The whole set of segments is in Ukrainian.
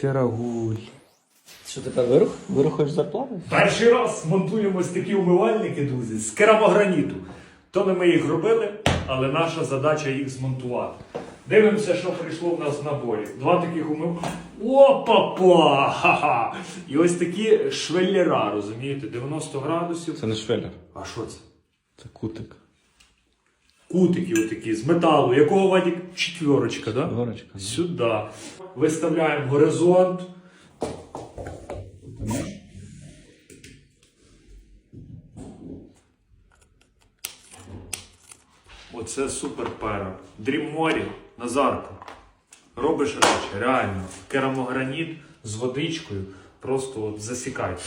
Ти рагуль. Що тепер вирух? Вирухаєш зарплату? Перший раз монтуємо ось такі умивальники, друзі, з керамограніту. То не ми їх робили, але наша задача їх змонтувати. Дивимося, що прийшло в нас в наборі. Два таких умив. Опа-па! Ха-ха! І ось такі швеллера, розумієте, 90 градусів. Це не швеллер, А що це? це кутик. Кутики отакі з металу. Якого Вадік? Четверочка, да? Четверочка. Сюди. Виставляємо горизонт. Оце супер пера. Дрімморі, Назарко. Робиш речі, реально. Керамограніт з водичкою. Просто от засікайте.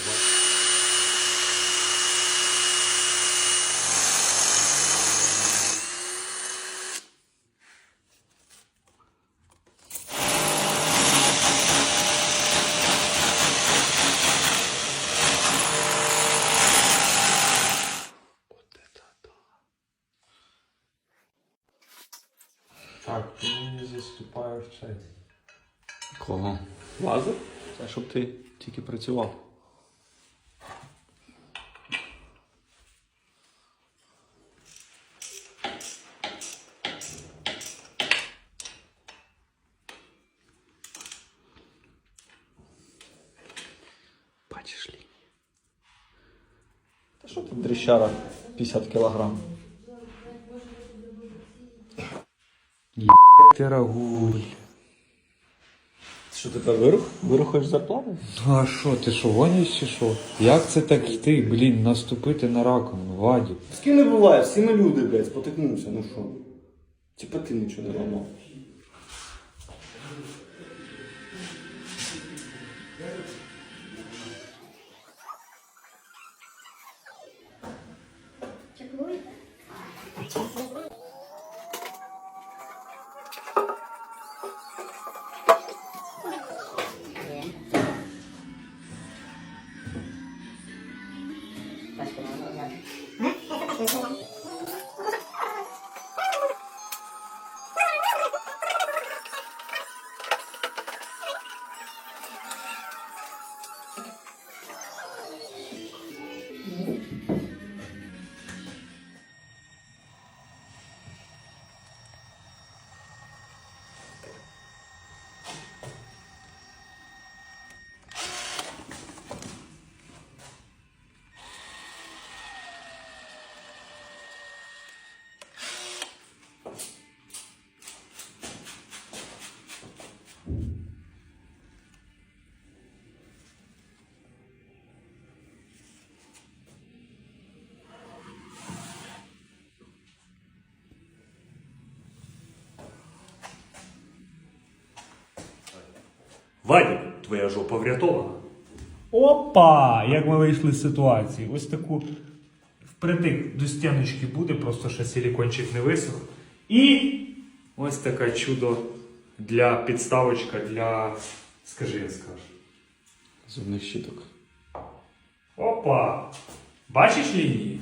Так, ти мені заступаєш цей. Кого? Лазер? Це щоб ти тільки працював. Бачиш лінії? Та що ти дрищара 50 кілограм? Ти Що ти там вирух? Вирухаєш зарплату? Ну а що, ти що, гоніш чи що? Як це так йти, блін, наступити на раковину, ваді? З ким не буває, всі ми люди, блядь, спотикнувся, ну що? Типа ти нічого не Ayan. Tapos ko na hmm? Вадік, твоя жопа врятована. Опа! Як ми вийшли з ситуації. Ось таку впритик до стіночки буде, просто ще силікончик не висох. І ось таке чудо для підставочка для. Скажи, я скажу. Зубних щіток. Опа! Бачиш лінії?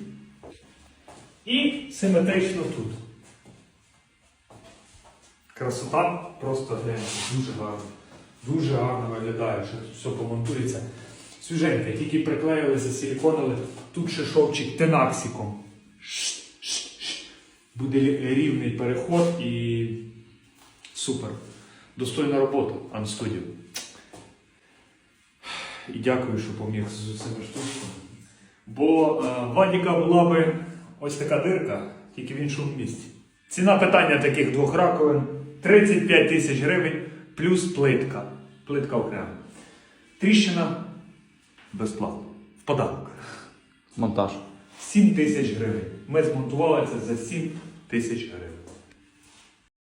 І симетрично тут. Красота просто гляньте, дуже гарно. Дуже гарно виглядає, що тут все помонтується. Свіженьке, тільки приклеїли, засиліконили. Тут ще шовчик тенаксиком. Буде рівний переход і супер. Достойна робота, Анстудіо. І дякую, що поміг з цими штучками. Бо е, Вадіка була би ось така дирка, тільки в іншому місці. Ціна питання таких двох раковин 35 тисяч гривень плюс плитка. Плитка окремо. Тріщина безплатно. В подарок. Монтаж. 7 тисяч гривень. Ми змонтували це за 7 тисяч гривень.